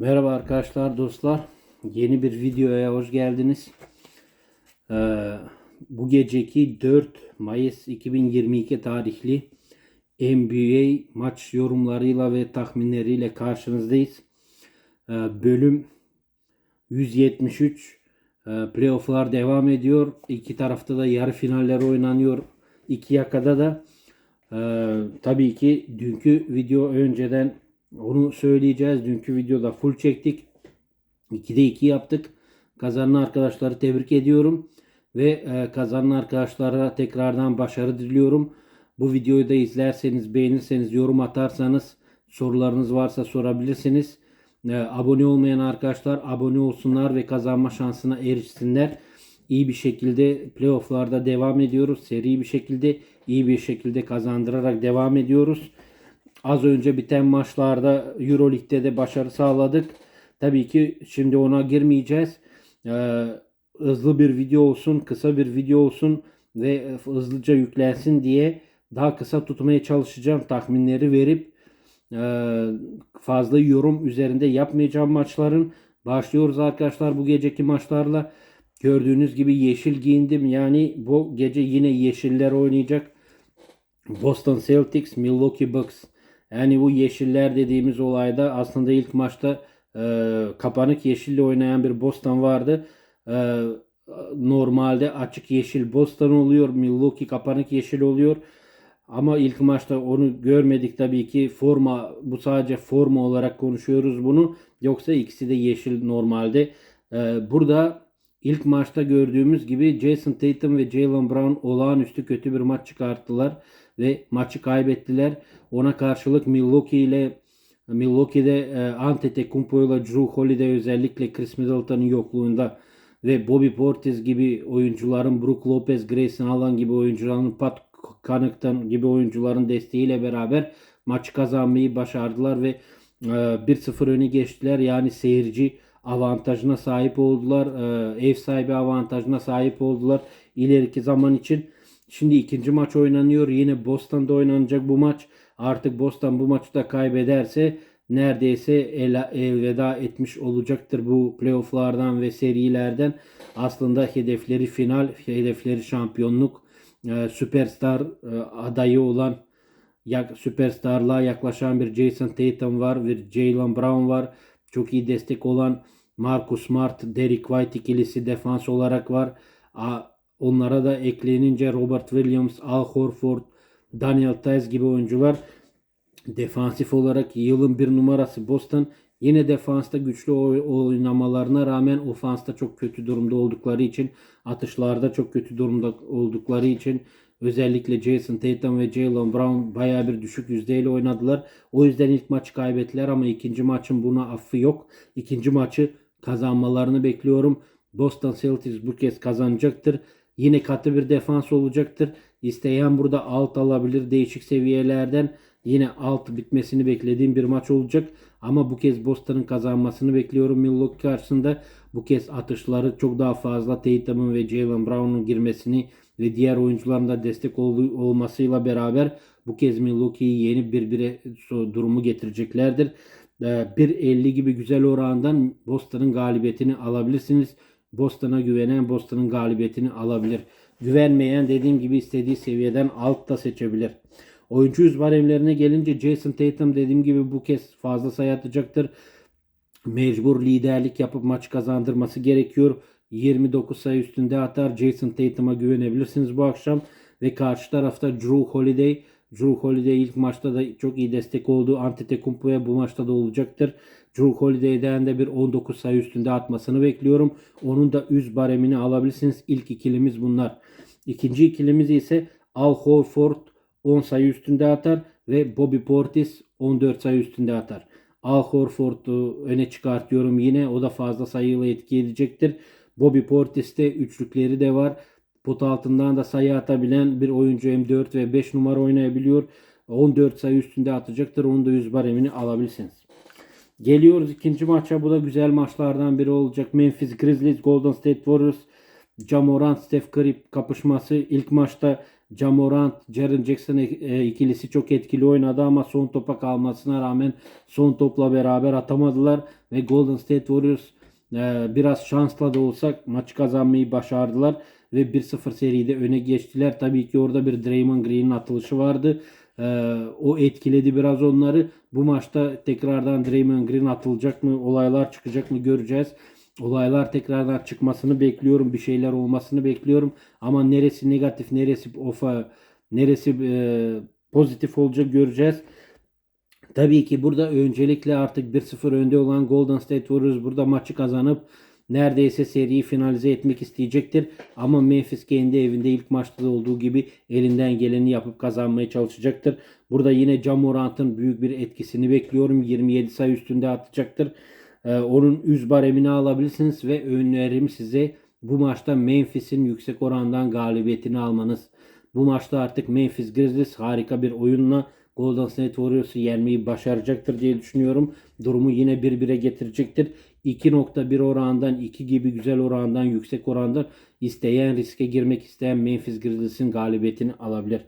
Merhaba arkadaşlar, dostlar. Yeni bir videoya hoş geldiniz. Ee, bu geceki 4 Mayıs 2022 tarihli NBA maç yorumlarıyla ve tahminleriyle karşınızdayız. Ee, bölüm 173 Ee, playofflar devam ediyor. İki tarafta da yarı finaller oynanıyor. İki yakada da ee, tabii ki dünkü video önceden onu söyleyeceğiz. Dünkü videoda full çektik. 2'de 2 yaptık. Kazanan arkadaşları tebrik ediyorum. Ve e, kazanan arkadaşlara tekrardan başarı diliyorum. Bu videoyu da izlerseniz, beğenirseniz, yorum atarsanız, sorularınız varsa sorabilirsiniz. E, abone olmayan arkadaşlar abone olsunlar ve kazanma şansına erişsinler. İyi bir şekilde playofflarda devam ediyoruz. Seri bir şekilde, iyi bir şekilde kazandırarak devam ediyoruz. Az önce biten maçlarda Euroleague'de de başarı sağladık. Tabii ki şimdi ona girmeyeceğiz. Ee, hızlı bir video olsun, kısa bir video olsun ve hızlıca yüklensin diye daha kısa tutmaya çalışacağım. Tahminleri verip e, fazla yorum üzerinde yapmayacağım maçların. Başlıyoruz arkadaşlar bu geceki maçlarla. Gördüğünüz gibi yeşil giyindim. Yani bu gece yine yeşiller oynayacak. Boston Celtics, Milwaukee Bucks. Yani bu yeşiller dediğimiz olayda aslında ilk maçta e, kapanık yeşille oynayan bir Boston vardı. E, normalde açık yeşil Boston oluyor. Milwaukee kapanık yeşil oluyor. Ama ilk maçta onu görmedik tabii ki. Forma bu sadece forma olarak konuşuyoruz bunu. Yoksa ikisi de yeşil normalde. E, burada ilk maçta gördüğümüz gibi Jason Tatum ve Jalen Brown olağanüstü kötü bir maç çıkarttılar ve maçı kaybettiler. Ona karşılık Milwaukee ile Milwaukee'de e, Antetokounmpo ile Drew Holiday özellikle Chris Middleton'ın yokluğunda ve Bobby Portis gibi oyuncuların Brook Lopez, Grayson Allen gibi oyuncuların Pat Connaughton gibi oyuncuların desteğiyle beraber maçı kazanmayı başardılar ve e, 1-0 öne geçtiler. Yani seyirci avantajına sahip oldular. E, ev sahibi avantajına sahip oldular ileriki zaman için. Şimdi ikinci maç oynanıyor. Yine Boston'da oynanacak bu maç. Artık Boston bu maçı da kaybederse neredeyse el, elveda etmiş olacaktır bu playofflardan ve serilerden. Aslında hedefleri final, hedefleri şampiyonluk, e, süperstar e, adayı olan yak, süperstarlığa yaklaşan bir Jason Tatum var, bir Jalen Brown var. Çok iyi destek olan Marcus Smart, Derek White ikilisi defans olarak var. Onlara da eklenince Robert Williams, Al Horford, Daniel Tice gibi oyuncular defansif olarak yılın bir numarası Boston yine defansta güçlü oynamalarına rağmen ofansta çok kötü durumda oldukları için atışlarda çok kötü durumda oldukları için özellikle Jason Tatum ve Jalen Brown baya bir düşük yüzdeyle oynadılar. O yüzden ilk maçı kaybettiler ama ikinci maçın buna affı yok. İkinci maçı kazanmalarını bekliyorum. Boston Celtics bu kez kazanacaktır. Yine katı bir defans olacaktır. İsteyen burada alt alabilir değişik seviyelerden. Yine alt bitmesini beklediğim bir maç olacak. Ama bu kez Boston'ın kazanmasını bekliyorum Milwaukee karşısında. Bu kez atışları çok daha fazla Tatum'un ve Jalen Brown'un girmesini ve diğer oyuncuların da destek ol- olmasıyla beraber bu kez Milwaukee'yi yenip bir bire durumu getireceklerdir. 1.50 gibi güzel orandan Boston'ın galibiyetini alabilirsiniz. Boston'a güvenen Boston'ın galibiyetini alabilir. Güvenmeyen dediğim gibi istediği seviyeden alt da seçebilir. Oyuncu yüz baremlerine gelince Jason Tatum dediğim gibi bu kez fazla sayı atacaktır. Mecbur liderlik yapıp maç kazandırması gerekiyor. 29 sayı üstünde atar. Jason Tatum'a güvenebilirsiniz bu akşam. Ve karşı tarafta Drew Holiday. Drew Holiday ilk maçta da çok iyi destek oldu. Antetokounmpo'ya bu maçta da olacaktır. Drew Holiday'den de bir 19 sayı üstünde atmasını bekliyorum. Onun da üz baremini alabilirsiniz. İlk ikilimiz bunlar. İkinci ikilimiz ise Al Horford 10 sayı üstünde atar ve Bobby Portis 14 sayı üstünde atar. Al Horford'u öne çıkartıyorum yine. O da fazla sayıyla etki edecektir. Bobby Portis'te üçlükleri de var. Pot altından da sayı atabilen bir oyuncu hem 4 ve 5 numara oynayabiliyor. 14 sayı üstünde atacaktır. Onu da 100 baremini alabilirsiniz. Geliyoruz ikinci maça. Bu da güzel maçlardan biri olacak. Memphis Grizzlies, Golden State Warriors, Jamoran, Steph Curry kapışması. İlk maçta Jamorant, Jaren Jackson e, ikilisi çok etkili oynadı ama son topa kalmasına rağmen son topla beraber atamadılar ve Golden State Warriors e, biraz şansla da olsak maçı kazanmayı başardılar ve 1-0 seride öne geçtiler. Tabii ki orada bir Draymond Green'in atılışı vardı. E, o etkiledi biraz onları. Bu maçta tekrardan Draymond Green atılacak mı? Olaylar çıkacak mı göreceğiz. Olaylar tekrardan çıkmasını bekliyorum. Bir şeyler olmasını bekliyorum. Ama neresi negatif, neresi ofa, neresi e, pozitif olacak göreceğiz. Tabii ki burada öncelikle artık 1-0 önde olan Golden State Warriors burada maçı kazanıp neredeyse seriyi finalize etmek isteyecektir. Ama Memphis kendi evinde ilk maçta da olduğu gibi elinden geleni yapıp kazanmaya çalışacaktır. Burada yine Ja Morant'ın büyük bir etkisini bekliyorum. 27 sayı üstünde atacaktır. Ee, onun üz baremini alabilirsiniz ve önerim size bu maçta Memphis'in yüksek orandan galibiyetini almanız. Bu maçta artık Memphis Grizzlies harika bir oyunla Golden State Warriors'ı yenmeyi başaracaktır diye düşünüyorum. Durumu yine 1-1'e getirecektir. 2.1 orandan 2 gibi güzel orandan yüksek orandan isteyen riske girmek isteyen Memphis Grizzlies'in galibiyetini alabilir.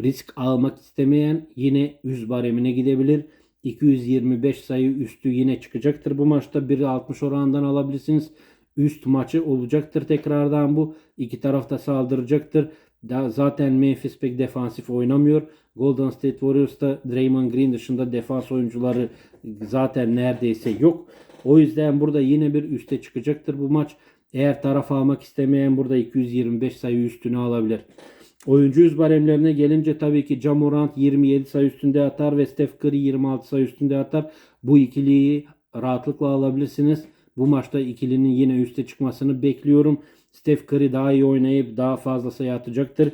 Risk almak istemeyen yine 100 baremine gidebilir. 225 sayı üstü yine çıkacaktır bu maçta. 1.60 orandan alabilirsiniz. Üst maçı olacaktır tekrardan bu. İki taraf da saldıracaktır. Da zaten Memphis pek defansif oynamıyor. Golden State Warriors'ta Draymond Green dışında defans oyuncuları zaten neredeyse yok. O yüzden burada yine bir üste çıkacaktır bu maç. Eğer taraf almak istemeyen burada 225 sayı üstünü alabilir. Oyuncu yüz baremlerine gelince tabii ki Jamorant 27 sayı üstünde atar ve Steph Curry 26 sayı üstünde atar. Bu ikiliyi rahatlıkla alabilirsiniz. Bu maçta ikilinin yine üste çıkmasını bekliyorum. Steph Curry daha iyi oynayıp daha fazla sayı atacaktır.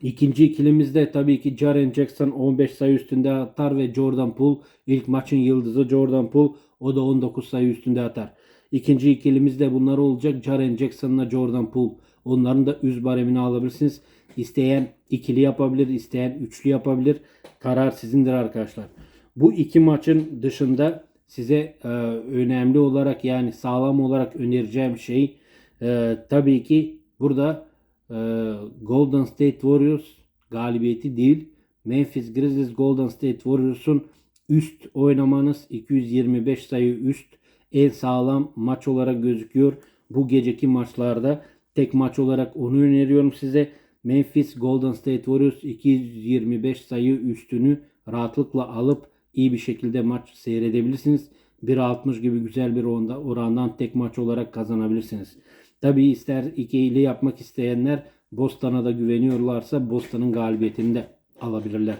İkinci ikilimizde tabii ki Jaren Jackson 15 sayı üstünde atar ve Jordan Poole ilk maçın yıldızı Jordan Poole o da 19 sayı üstünde atar. İkinci ikilimizde bunlar olacak. Jaren Jackson'la Jordan Poole. Onların da üz baremini alabilirsiniz. İsteyen ikili yapabilir, isteyen üçlü yapabilir. Karar sizindir arkadaşlar. Bu iki maçın dışında size e, önemli olarak yani sağlam olarak önereceğim şey e, tabii ki burada e, Golden State Warriors galibiyeti değil. Memphis Grizzlies Golden State Warriors'un üst oynamanız 225 sayı üst en sağlam maç olarak gözüküyor. Bu geceki maçlarda tek maç olarak onu öneriyorum size. Memphis Golden State Warriors 225 sayı üstünü rahatlıkla alıp iyi bir şekilde maç seyredebilirsiniz. 1.60 gibi güzel bir oranda, orandan tek maç olarak kazanabilirsiniz. Tabi ister ikili yapmak isteyenler Boston'a da güveniyorlarsa Boston'ın galibiyetini de alabilirler.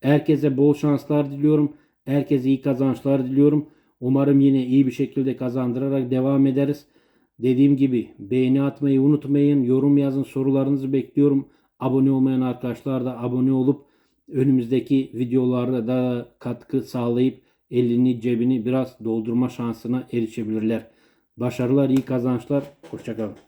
Herkese bol şanslar diliyorum. Herkese iyi kazançlar diliyorum. Umarım yine iyi bir şekilde kazandırarak devam ederiz. Dediğim gibi beğeni atmayı unutmayın. Yorum yazın. Sorularınızı bekliyorum. Abone olmayan arkadaşlar da abone olup önümüzdeki videolarda da katkı sağlayıp elini cebini biraz doldurma şansına erişebilirler. Başarılar, iyi kazançlar. Hoşçakalın.